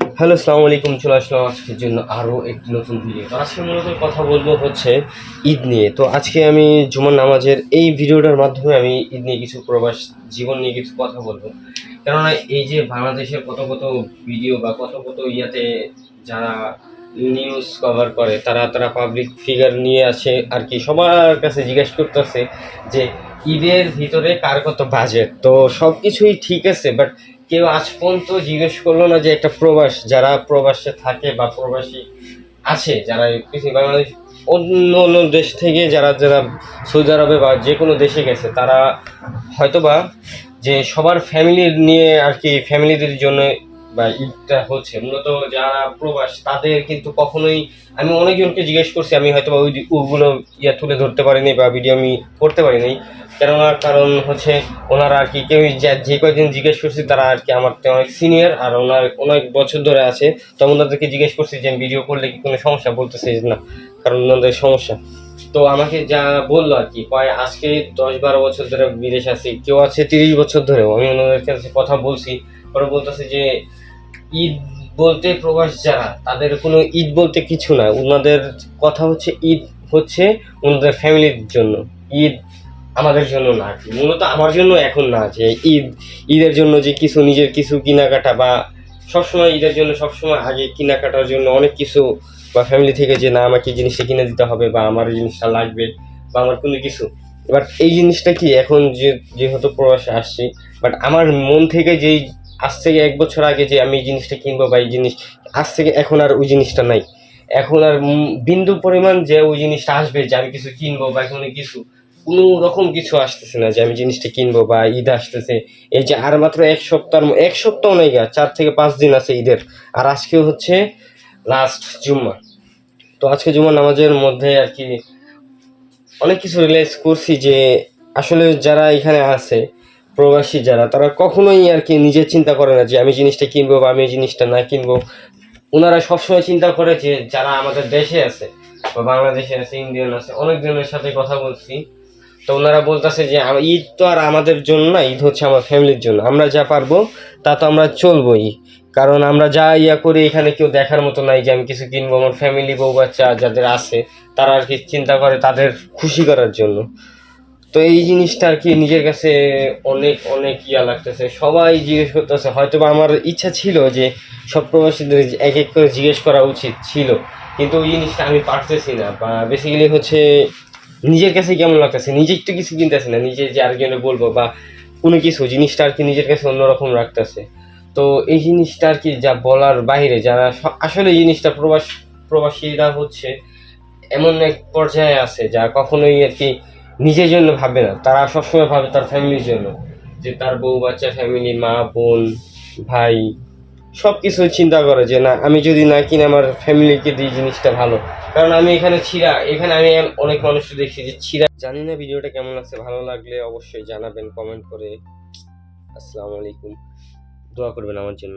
Hello, আসসালামু আলাইকুম, চলে আসলাম আজকের জন্য আরও একটি নতুন ভিডিও। তো আজকে মূলত কথা বলব হচ্ছে ঈদ নিয়ে। তো আজকে আমি জুমার নামাজের এই ভিডিওটার মাধ্যমে আমি ঈদ নিয়ে কিছু প্রবাস, জীবন নিয়ে কিছু কথা বলব। কেননা এই যে বাংলাদেশের কত কত ভিডিও বা কত কত ইয়াতে যারা নিউজ কভার করে, তারা তারা পাবলিক ফিগার নিয়ে আসে আর কি, সবার কাছে জিজ্ঞেস করতেছে যে ঈদের ভিতরে কার কত বাজেট তো সব কিছুই ঠিক আছে বাট কেউ আজ পর্যন্ত জিজ্ঞেস করল না যে একটা প্রবাস, যারা প্রবাসে থাকে বা প্রবাসী আছে, যারা বাংলাদেশ, অন্য অন্য দেশ থেকে যারা যারা সৌদি আরবে বা যে কোনো দেশে গেছে, তারা হয়তোবা যে সবার ফ্যামিলি নিয়ে আর কি ফ্যামিলিদের জন্য বা ঈদটা হচ্ছে, মূলত যারা প্রবাস, তাদের কিন্তু কখনোই, আমি অনেকজনকে জিজ্ঞেস করছি, আমি হয়তো ওই ওগুলো ইয়া তুলে ধরতে পারিনি বা ভিডিও আমি করতে পারিনি। কেননা কারণ হচ্ছে ওনারা আর কি কেউ যে কয়দিন জিজ্ঞেস করছি, তারা আর কি আমার অনেক সিনিয়র আর ওনার অনেক বছর ধরে আছে। তো ওনাদেরকে জিজ্ঞেস করছি যে ভিডিও করলে কি কোনো সমস্যা? বলতেছে না, কারণ ওনাদের সমস্যা। তো আমাকে যা বলল আর কি, কয় আজকে দশ বারো বছর ধরে বিদেশ আছি, কেউ আছে তিরিশ বছর ধরেও, আমি ওনাদের কাছে কথা বলছি, ওরা বলতেছে যে ঈদ বলতে প্রবাস যারা, তাদের কোনো ঈদ বলতে কিছু না, ওনাদের কথা হচ্ছে ঈদ হচ্ছে ওনাদের ফ্যামিলির জন্য, ঈদ আমাদের জন্য না। মূলত আমার জন্য এখন না যে ঈদ, ঈদের জন্য যে কিছু, নিজের কিছু কেনাকাটা বা সবসময় ঈদের জন্য, সবসময় আগে কেনাকাটার জন্য অনেক কিছু বা ফ্যামিলি থেকে যে, না, আমাকে জিনিসটা কিনে দিতে হবে বা আমার জিনিসটা লাগবে বা আমার কোনো কিছু। এবার এই জিনিসটা কি এখন যে, যেহেতু প্রবাসে আসছি বাট আমার মন থেকে যেই, আজ থেকে এক বছর আগে যে, আমি এই জিনিসটা কিনবো বা এই জিনিস, আজ থেকে এখন আর ওই জিনিসটা নাই। এখন আর বিন্দু পরিমাণ যে, ওই জিনিসটা আসবে যে, আমি কিছু কিনবো বা কোনো কিছু কোনো রকম কিছু আসতেছে না যে আমি জিনিসটা কিনবো বা ঈদ আসতেছে। এই যে আর মাত্র এক সপ্তাহ এক সপ্তাহ নেই গা, চার থেকে পাঁচ দিন আছে ঈদের। আর আজকে হচ্ছে লাস্ট জুম্মা। তো আজকে জুম্মা নামাজের মধ্যে আর কি অনেক কিছু রিয়েলাইজ করছি যে আসলে যারা এখানে আছে, প্রবাসী যারা, তারা কখনোই আর কি নিজের চিন্তা করে না যে আমি জিনিসটা কিনবো বা আমি জিনিসটা না কিনবো। ওনারা সবসময় চিন্তা করে যে যারা আমাদের দেশে আছে বা বাংলাদেশে আছে, ইন্ডিয়ান আছে, অনেকজনের সাথে কথা বলছি। তো ওনারা বলতেছে যে ঈদ তো আর আমাদের জন্য না, ঈদ হচ্ছে আমার ফ্যামিলির জন্য। আমরা যা পারব, তা তো আমরা চলবোই। কারণ আমরা যা ইয়া করি, এখানে কেউ দেখার মতো নাই যে, আমি কিছু কিনবো। আমার ফ্যামিলি বউ বাচ্চা যাদের আছে, তারা আর কি চিন্তা করে তাদের খুশি করার জন্য। তো এই জিনিসটা আর কি নিজের কাছে অনেক অনেক ইয়া লাগতেছে। সবাই জিজ্ঞেস করতেছে হয়তো বা আমার ইচ্ছা ছিল যে, সব প্রবাসীদের এক এক করে জিজ্ঞেস করা উচিত ছিল। কিন্তু ওই জিনিসটা আমি পারতেছি না। বা বেসিক্যালি হচ্ছে নিজের কাছে কেমন লাগতেছে? নিজে একটু কিছু কিনতেছে না, নিজে যে আরেকজনে বলব বা কোনো কিছু, জিনিসটা আর কি নিজের কাছে অন্যরকম রাখতেছে। তো এই জিনিসটা আর কি যা বলার বাইরে, যারা আসলে জিনিসটা প্রবাস, প্রবাসীরা হচ্ছে এমন এক পর্যায়ে আছে যা কখনোই আর কি নিজের জন্য ভাবে না। তারা সবসময় ভাবে তার ফ্যামিলির জন্য, যে তার বউ বাচ্চা ফ্যামিলি মা, বোন, ভাই সব কিছু চিন্তা করে যে না, আমি যদি না কিনে আমার ফ্যামিলিকে দিই জিনিসটা ভালো। কারণ আমি এখানে ছিঁড়া, এখানে আমি অনেক মানুষকে দেখছি যে ছিঁড়া। জানি না ভিডিওটা কেমন লাগছে, ভালো লাগলে অবশ্যই জানাবেন কমেন্ট করে। আসসালামু আলাইকুম। দোয়া করবেন আমার জন্য।